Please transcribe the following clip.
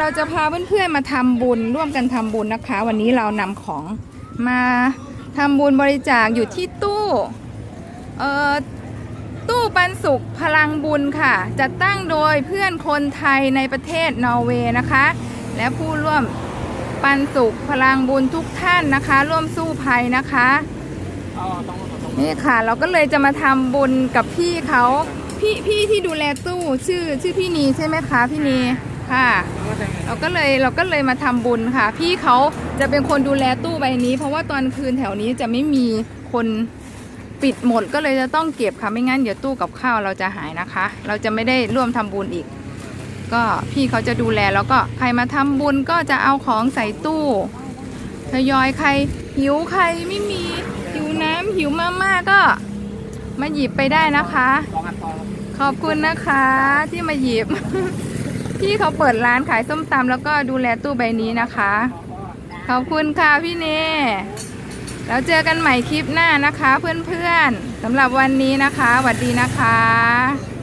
เราจะพาเพื่อนๆมาทำบุญร่วมกันทำบุญนะคะ วันนี้เรานำของมาทำบุญบริจาคอยู่ที่ตู้เอ่อตู้ปันสุขพลังบุญค่ะจัดตั้งโดยเพื่อนคนไทยในประเทศนอร์เวย์นะคะ และผู้ร่วมปันสุขพลังบุญทุกท่านนะคะ ร่วมสู้ภัยนะคะนี่ค่ะ เราก็เลยจะมาทำบุญกับพี่เขาพี่พี่ที่ดูแลตู้ชื่อชื่อพี่นีใช่ไหมคะพี่นี ค่ะ เราก็เลยเราก็เลยมาทำบุญค่ะ พี่เขาจะเป็นคนดูแลตู้ใบนี้ เพราะว่าตอนคืนแถวนี้จะไม่มีคนปิดหมดก็เลยจะต้องเก็บค่ะไม่งั้นเดี๋ยวตู้กับข้าวเราจะหายนะคะ เราจะไม่ได้ร่วมทำบุญอีก ก็พี่เขาจะดูแลแล้วก็ใครมาทำบุญก็จะเอาของใส่ตู้ทยอยใครหิวใครไม่มีหิวน้ำหิวมาม่าก็มาหยิบไปได้นะคะ ขอบคุณนะคะที่มาหยิบ พี่เขาเปิดร้านขายส้มตำแล้วก็ดูแลตู้ใบนี้นะคะ ขอบคุณค่ะพี่เนแล้วเจอกันใหม่คลิปหน้านะคะ เพื่อนๆสำหรับวันนี้นะคะสวัสดีนะคะ